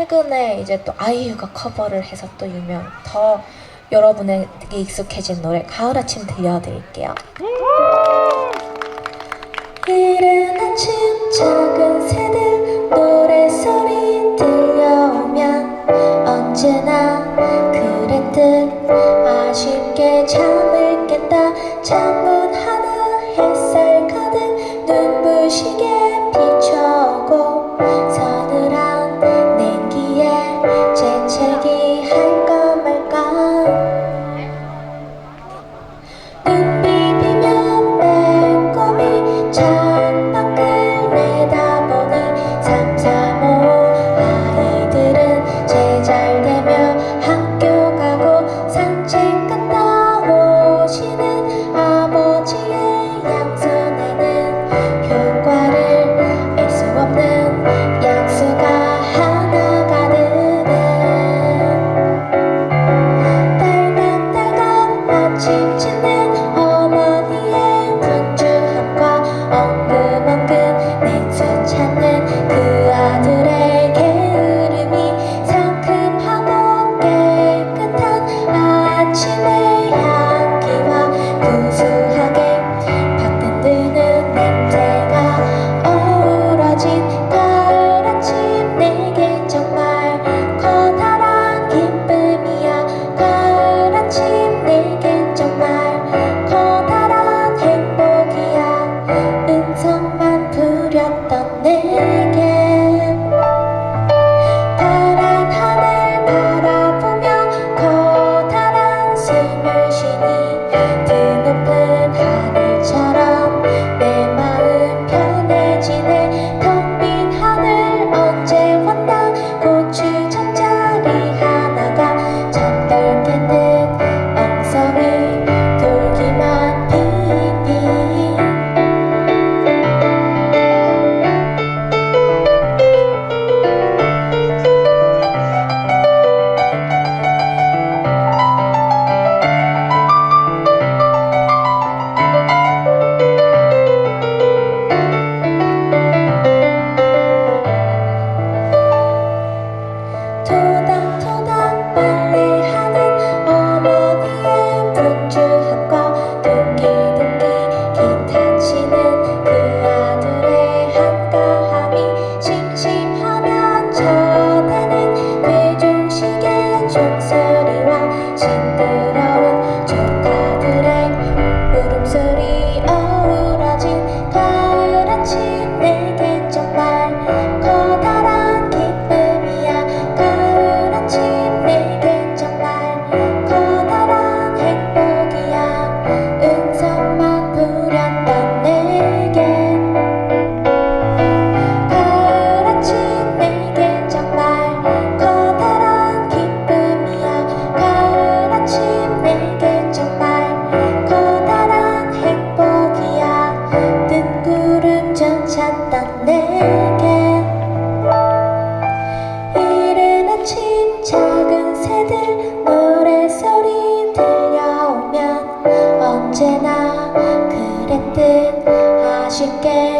최근에 이제 또 아이유가 커버를 해서 또 유명 더 여러분에게 익숙해진 노래 가을 아침 들려드릴게요. 이른 아침 작은 새들 노래소리 들려오면 언제나 그랬듯 아쉽게 잠을 깬다 잠을 바라보며 커다란 숨을 쉬니 찾던 내게. 이른 아침 작은 새들 노래소리 들려오면 언제나 그랬듯 아쉽게